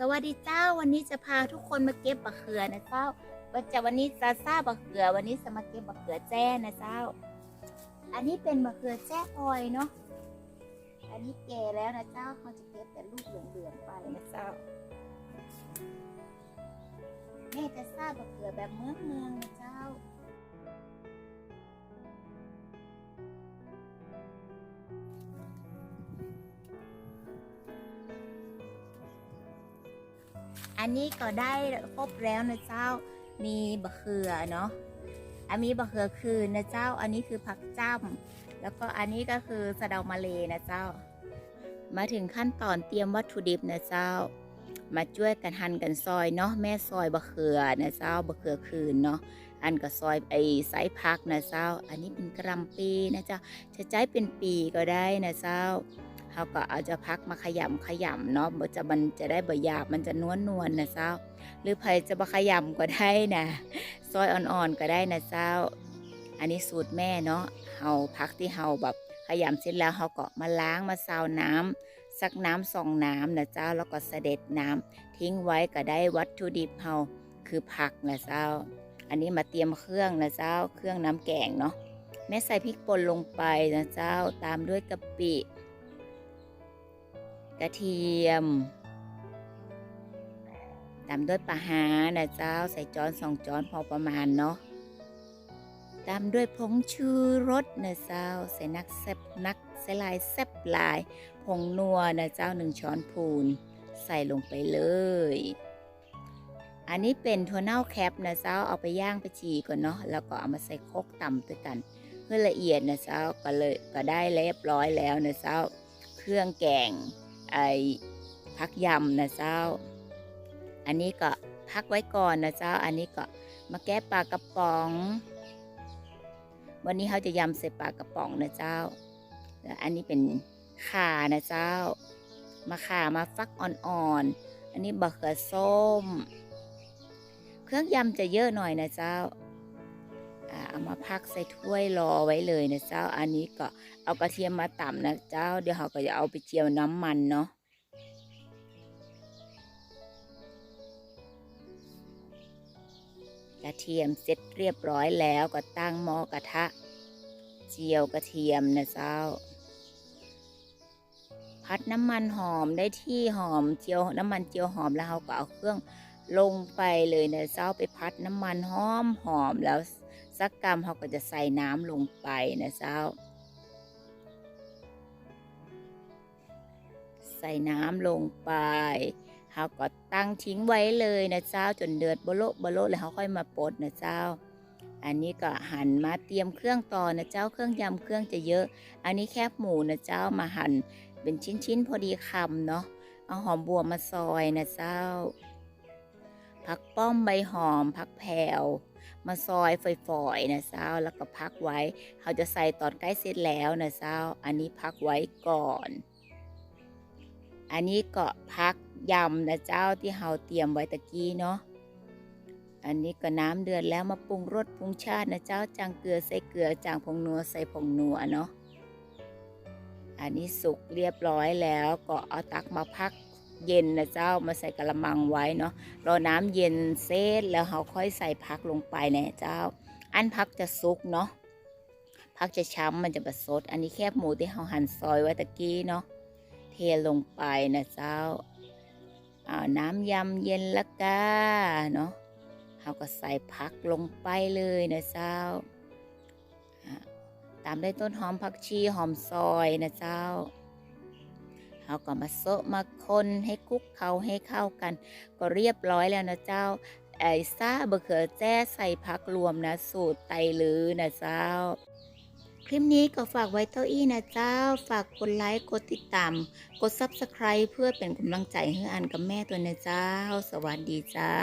สวัสดีเจ้าวันนี้จะพาทุกคนมาเก็บบักเขือนะเจ้าวันจะวันนี้จะซาบักเขือ วันนี้จะมาเก็บบักเขือแจ้นะเจ้า อันนี้เป็นบักเขือแจ้ออยเนาะอันนี้แก่แล้วนะเจ้าเขาจะเก็บแต่ลูกเหลืองๆไปนะเจ้าแม่จะซาบักเขือแบบเมืองเมืองๆนะเจ้า อันนี้ก็ได้ครบแล้วนะเจ้า มีบะเขือเนาะ อันนี้บะเขือคืนนะเจ้า อันนี้คือผักจ้ำแล้วก็อันนี้ก็คือสะเดามาเลนะเจ้า มาถึงขั้นตอนเตรียมวัตถุดิบนะเจ้า มาช่วยกันหั่นกันซอยเนาะ แม่ซอยบะเขือนะเจ้า บะเขือคืนเนาะ อันก็ซอยไอ้ไซส์พักนะเจ้า อันนี้เป็นกรัมปีนะเจ้า จะใช้เป็นปีก็ได้นะเจ้า เขาก็เอาจะพักมาขยำขยำเนาะมันจะมันจะได้บะหยาบมันจะนวลนวลนะเจ้า หรือใครจะมาขยำก็ได้นะซอยอ่อนๆก็ได้นะเจ้า อันนี้สูตรแม่เนาะเฮาพักที่เฮาแบบขยำเสร็จแล้วเฮาก็มาล้างมาซาวน้ำสักน้ำสองน้ำนะเจ้าแล้วก็เสด็จน้ำทิ้งไว้ก็ได้วัตถุดิบเฮาคือผักนะเจ้า อันนี้มาเตรียมเครื่องนะเจ้า เครื่องน้ำแกงเนาะแม่ใส่พริกป่นลงไปนะเจ้า ตามด้วยกะปิ กระเทียมตามด้วยปลาหานะเจ้าใส่จอนสองจอนพอประมาณเนาะตามด้วยผงชูรสนะเจ้าใส่นักแซบนักใส่ลายแซบลาย ผงนัวนะเจ้าหนึ่งช้อนพูน ใส่ลงไปเลย อันนี้เป็นถั่วเน่าแคปนะเจ้าเอาไปย่างไปจีก่อนเนาะแล้วก็เอามาใส่โคกต่ำด้วยกันเพื่อละเอียดนะเจ้าก็เลยก็ได้เรียบร้อยแล้วนะเจ้าเครื่องแกง ไอพักยำนะเจ้า อันนี้ก็พักไว้ก่อนนะเจ้า อันนี้ก็มาแก้ปลากระป๋อง วันนี้เขาจะยำใส่ปลากระป๋องนะเจ้า อันนี้เป็นข่านะเจ้า มาข่ามาฟักอ่อนๆ อันนี้บะเขือส้ม เครื่องยำจะเยอะหน่อยนะเจ้า เอามาพักใส่ถ้วยรอไว้เลยนะเจ้า อันนี้ก็เอากระเทียมมาตำนะเจ้า เดี๋ยวเขาก็จะเอาไปเจียวน้ำมันเนาะกระเทียมเสร็จเรียบร้อยแล้วก็ตั้งหม้อกระทะ เจียวกระเทียมนะเจ้า พัดน้ำมันหอมได้ที่หอมเจียวน้ำมันเจียวหอมแล้วเราก็เอาเครื่องลงไปเลยนะเจ้าไปพัดน้ำมันหอมหอมแล้ว สักกรรมเขาก็จะใส่น้ำลงไปนะเจ้า ใส่น้ำลงไปเขาก็ตั้งทิ้งไว้เลยนะเจ้าจนเดือดบโลบโลแล้วเขาค่อยมาปดนะเจ้า อันนี้ก็หั่นมาเตรียมเครื่องต่อนะเจ้าเครื่องยำเครื่องจะเยอะ อันนี้แคบหมูนะเจ้ามาหั่นเป็นชิ้นๆพอดีคำเนาะเอาหอมบัวมาซอยนะเจ้าผักป้อมใบหอมผักแพรว มาซอยฝอยๆนะเจ้าแล้วก็พักไว้เขาจะใส่ตอนใกล้เสร็จแล้วนะเจ้าอันนี้พักไว้ก่อน อันนี้ก็พักยำนะเจ้าที่เราเตรียมไว้ตะกี้เนาะอันนี้ก็น้ำเดือดแล้วมาปรุงรสปรุงชาตินะเจ้าจางเกลือใส่เกลือจางผงนัวใส่ผงนัวเนาะอันนี้สุกเรียบร้อยแล้วก็เอาตักมาพัก เย็นนะเจ้ามาใส่กระมังไว้เนาะรอน้ำเย็นเสร็จแล้วเราค่อยใส่ผักลงไปนะเจ้า อันผักจะสุกเนาะผักจะช้ำมันจะบดสดอันนี้แคบหมูที่เราหั่นซอยไว้ตะกี้เนาะเทลงไปนะเจ้าเอาน้ำยำเย็นละกาเนาะเราก็ใส่ผักลงไปเลยนะเจ้า ตามด้วยต้นหอมผักชีหอมซอยนะเจ้า เราก็มาโซะมาคนให้คลุกเขาให้เข้ากัน ก็เรียบร้อยแล้วนะเจ้าไอ้ซ่าบะเขือแจ้ใส่ผักรวมนะ สูตรไตลือนะเจ้า คลิปนี้ก็ฝากไว้เท่าอี้นะเจ้า ฝากกดไลค์ กดติดตาม กด Subscribe เพื่อเป็นกำลังใจให้อันกับแม่ตัวนะเจ้า สวัสดีเจ้า